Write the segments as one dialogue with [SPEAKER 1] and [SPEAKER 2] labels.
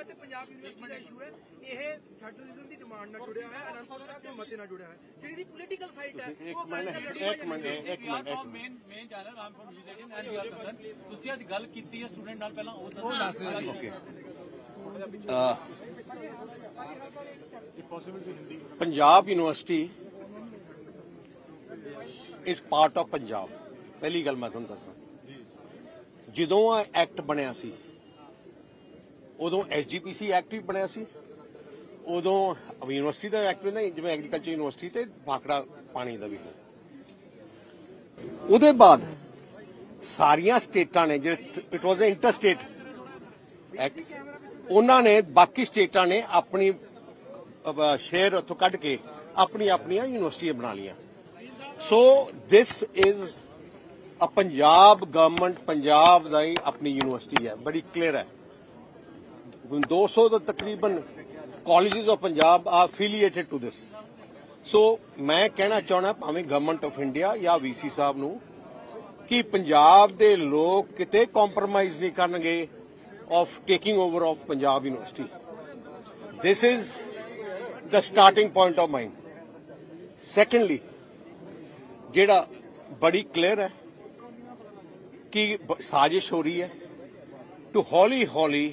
[SPEAKER 1] ਹੈ ਤੇ ਪੰਜਾਬ ਯੂਨੀਵਰਸਿਟੀ ਦਾ ਇਸ਼ੂ ਹੈ। ਇਹ ਫੈਡਰਲਿਜ਼ਮ ਦੀ ਡਿਮਾਂਡ ਨਾਲ ਜੁੜਿਆ ਹੋਇਆ ਹੈ ਅਨੰਦਪੁਰ ਸਾਹਿਬ ਦੇ ਮਤੇ ਨਾਲ ਜੁੜਿਆ ਹੋਇਆ ਹੈ। ਜਿਹੜੀ ਦੀ ਪੋਲੀਟੀਕਲ ਫਾਈਟ ਹੈ ਉਹ
[SPEAKER 2] ਇੱਕ ਮਿੰਟ ਇੱਕ ਮਿੰਟ ਇੱਕ ਮਿੰਟ।
[SPEAKER 3] ਮੇਨ ਮੇਨ ਜਾਣਾ Rampur university and you are concern ਤੁਸੀਂ ਅੱਜ ਗੱਲ ਕੀਤੀ ਹੈ ਸਟੂਡੈਂਟ ਨਾਲ ਪਹਿਲਾਂ ਉਹ ਦੱਸੋ।
[SPEAKER 2] Okay Punjab university is part of Punjab ਪਹਿਲੀ ਗੱਲ ਮੈਂ ਤੁਹਾਨੂੰ ਦੱਸਾਂ। ਜਦੋਂ ਆ ਐਕਟ ਬਣਿਆ ਸੀ ਉਦੋਂ ਐਸਜੀਪੀਸੀ ਐਕਟ ਵੀ ਬਣਿਆ ਸੀ। ਉਦੋਂ ਯੂਨੀਵਰਸਿਟੀ ਦਾ ਐਕਟ ਵੀ ਨਹੀਂ, ਜਿਵੇਂ ਐਗਰੀਕਲਚਰ ਯੂਨੀਵਰਸਿਟੀ ਤੇ ਭਾਖੜਾ ਪਾਣੀ ਦਾ ਵੀ ਹੈ। ਉਹਦੇ ਬਾਅਦ ਸਾਰੀਆਂ ਸਟੇਟਾਂ ਨੇ, ਜਿਹੜੇ it was a inter state act ਉਹਨਾਂ ਨੇ ਬਾਕੀ ਸਟੇਟਾਂ ਨੇ ਆਪਣੀ ਸ਼ੇਅਰ ਉੱਥੋਂ ਕੱਢ ਕੇ ਆਪਣੀ ਆਪਣੀਆਂ ਯੂਨੀਵਰਸਿਟੀਆਂ ਬਣਾ ਲਈਆਂ। So this is a Punjab government Punjab ਦਾ ਹੀ ਆਪਣੀ ਯੂਨੀਵਰਸਿਟੀ ਹੈ। ਬੜੀ ਕਲੀਅਰ ਹੈ। 200 ਤੋਂ ਤਕਰੀਬਨ ਕਾਲਜਸ ਆਫ ਪੰਜਾਬ ਆ ਅਫੀਲੀਏਟਡ ਟੂ ਦਿਸ ਸੋ ਮੈਂ ਕਹਿਣਾ ਚਾਹਣਾ ਭਾਵੇਂ ਗਵਰਨਮੈਂਟ ਆਫ ਇੰਡੀਆ ਜਾਂ ਵੀਸੀ ਸਾਹਿਬ ਨੂੰ ਕਿ ਪੰਜਾਬ ਦੇ ਲੋਕ ਕਿਤੇ ਕੰਪਰੋਮਾਈਜ਼ ਨਹੀਂ ਕਰਨਗੇ of taking over of Punjab university this is the starting point of mine. Secondly, ਜਿਹੜਾ ਬੜੀ ਕਲੀਅਰ ਹੈ ਕਿ ਸਾਜ਼ਿਸ਼ ਹੋ ਰਹੀ ਹੈ। ਟੂ ਹੌਲੀ ਹੌਲੀ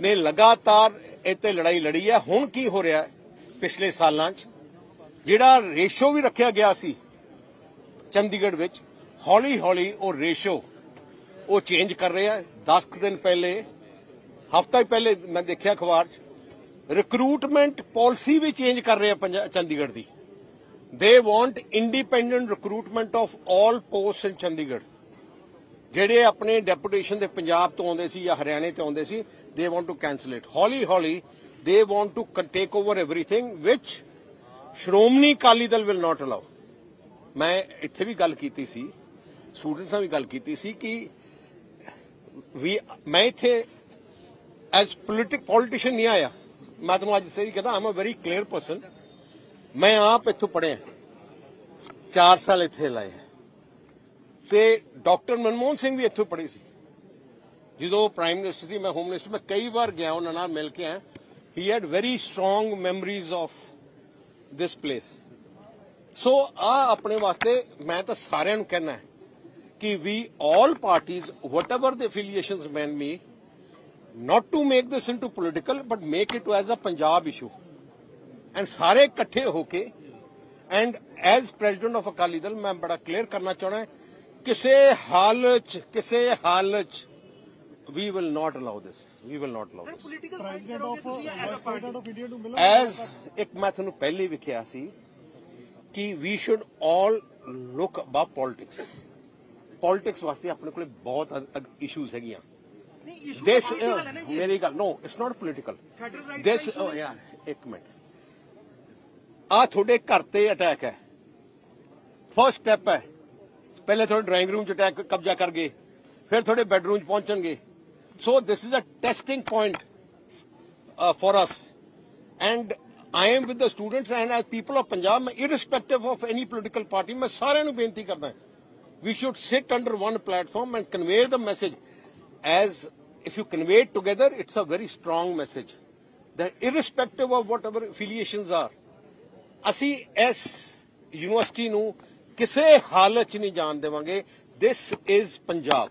[SPEAKER 2] ਨੇ ਲਗਾਤਾਰ ਇੱਥੇ ਲੜਾਈ ਲੜੀ ਹੈ। ਹੁਣ ਕੀ ਹੋ ਰਿਹਾ ਪਿਛਲੇ ਸਾਲਾਂ 'ਚ? ਜਿਹੜਾ ਰੇਸ਼ੋ ਵੀ ਰੱਖਿਆ ਗਿਆ ਸੀ ਚੰਡੀਗੜ੍ਹ ਵਿੱਚ ਹੌਲੀ ਹੌਲੀ ਉਹ ਰੇਸ਼ੋ ਉਹ ਚੇਂਜ ਕਰ ਰਿਹਾ 10 ਦਿਨ ਪਹਿਲੇ, ਹਫਤਾ ਹੀ ਪਹਿਲੇ ਮੈਂ ਦੇਖਿਆ ਅਖਬਾਰ 'ਚ ਰਿਕਰੂਟਮੈਂਟ ਪਾਲਿਸੀ ਵੀ ਚੇਂਜ ਕਰ ਰਿਹਾ ਪੰਜਾ- ਚੰਡੀਗੜ੍ਹ ਦੀ। They want independent recruitment of all post in Chandigarh. ਜਿਹੜੇ ਆਪਣੇ ਡੈਪੂਟੇਸ਼ਨ ਦੇ ਪੰਜਾਬ ਤੋਂ ਆਉਂਦੇ ਸੀ ਜਾਂ ਹਰਿਆਣੇ ਤੋਂ ਆਉਂਦੇ ਸੀ they want to cancel it. Holly holly, they want to take over everything which Shiromani Akali Dal will not allow ਮੈਂ ਇੱਥੇ ਵੀ ਗੱਲ ਕੀਤੀ ਸੀ ਸਟੂਡੈਂਟਸ ਨਾਲ ਵੀ ਗੱਲ ਕੀਤੀ ਸੀ ਕਿ ਵੀ ਮੈਂ ਇੱਥੇ ਐਸ ਪੋਲਿਟਿਕ ਪੋਲਿਟਿਸ਼ੀਅਨ ਨਹੀਂ ਆਇਆ ਮੈਂ ਤੁਹਾਨੂੰ ਅੱਜ ਸਹੀ ਕਹਦਾ I'm a very clear person ਮੈਂ ਆਪ ਇੱਥੋਂ ਪੜਿਆ ਚਾਰ ਸਾਲ ਇੱਥੇ ਲਾਏ ਤੇ ਡਾਕਟਰ ਮਨਮੋਹਨ ਸਿੰਘ ਵੀ ਇੱਥੋਂ ਪੜੇ ਸੀ ਜਦੋਂ ਪ੍ਰਾਈਮ ਮਿਨਿਸਟਰ ਸੀ, ਮੈਂ ਹੋਮ ਮਿਨਿਸਟਰ ਮੈਂ ਕਈ ਵਾਰ ਗਿਆ, ਉਹਨਾਂ ਨਾਲ ਮਿਲ ਕੇ ਆਇਆ। He had very strong memories of this place so ਆ ਆਪਣੇ ਵਾਸਤੇ ਮੈਂ ਤਾਂ ਸਾਰਿਆਂ ਨੂੰ ਕਹਿਣਾ ਕਿ ਵੀ all parties, whatever the affiliations may be not to make this into political, but make it as a punjab issue. And ਸਾਰੇ ਇਕੱਠੇ ਹੋ ਕੇ and as president of Akali Dal ਮੈਂ ਬੜਾ ਕਲੀਅਰ ਕਰਨਾ ਚਾਹਣਾ ਕਿਸੇ ਹਾਲਤ 'ਚ, ਕਿਸੇ ਹਾਲਤ 'ਚ we will not allow this. We will not allow this.
[SPEAKER 1] Political fight ਕਰੋਗੇ ਤੁਸੀਂ ਐਜ਼ ਅ ਪਾਰਟੀ
[SPEAKER 2] ਐਜ਼ ਇੱਕ ਮੈਂ ਤੁਹਾਨੂੰ ਪਹਿਲੇ ਵੀ ਕਿਹਾ ਸੀ ਕਿ we should all look above politics politics ਵਾਸਤੇ ਆਪਣੇ ਕੋਲੇ ਬਹੁਤ ਇਸ਼ੂਜ਼ ਹੈਗੀਆਂ। ਦਿਸ
[SPEAKER 1] ਨਾ
[SPEAKER 2] ਮੇਰੀ ਗੱਲ ਨੋ ਇਟਸ ਨਾਟ ਪੋਲਿਟਿਕਲ ਦਿਸ ਯਾਰ ਇੱਕ ਮਿੰਟ। ਆ ਤੁਹਾਡੇ ਘਰ ਤੇ ਅਟੈਕ ਹੈ। ਫਰਸਟ ਸਟੈਪ ਹੈ। ਪਹਿਲੇ ਤੁਹਾਡੇ ਡਰਾਇੰਗ ਰੂਮ ਚ ਅਟੈਕ ਕਬਜ਼ਾ ਕਰ ਗਏ। ਫਿਰ ਤੁਹਾਡੇ ਬੈਡਰੂਮ ਚ ਪਹੁੰਚਣਗੇ। So this is a testing point uh, for us. And I am with the students and as people of Punjab, irrespective of any political party, we should sit under one platform and convey the message. As if you convey it together, it's a very strong message. That irrespective of whatever affiliations are, A C S ਇਸ university ਨੂੰ ਕਿਸੇ ਹਾਲਤ 'ਚ this is
[SPEAKER 3] punjab.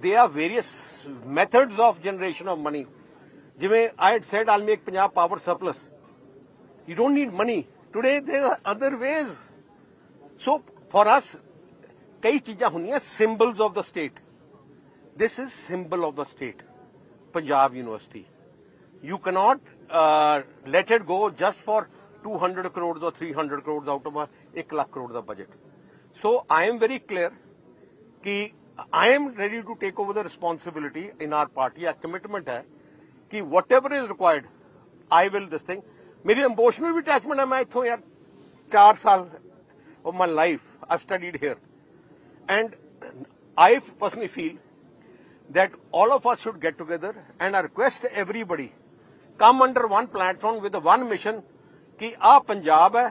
[SPEAKER 2] they are various methods of generation of money ਜਿਵੇਂ I had said all make Punjab power surplus You don't need money. Today there are other ways. So for us, ਕਈ ਚੀਜ਼ਾਂ ਹੁੰਦੀਆਂ symbols of the state. This is symbol of the state. Punjab University. You cannot uh, let it go just for 200 crores or 300 crores out of a 1 lakh crore the budget. So I am very clear ਕਿ I am ready to take over the responsibility in our party. Our commitment ਹੈ ਕਿ whatever is required, I will this thing. ਮੇਰੀ emotional ਵੀ attachment ਹੈ ਮੈਂ ਇੱਥੋਂ ਯਾਰ 4 ਸਾਲ of my life I've studied here. And I personally feel that all of us should get together and I request everybody come under one platform with the one mission ਕਿ ਆ ਪੰਜਾਬ ਹੈ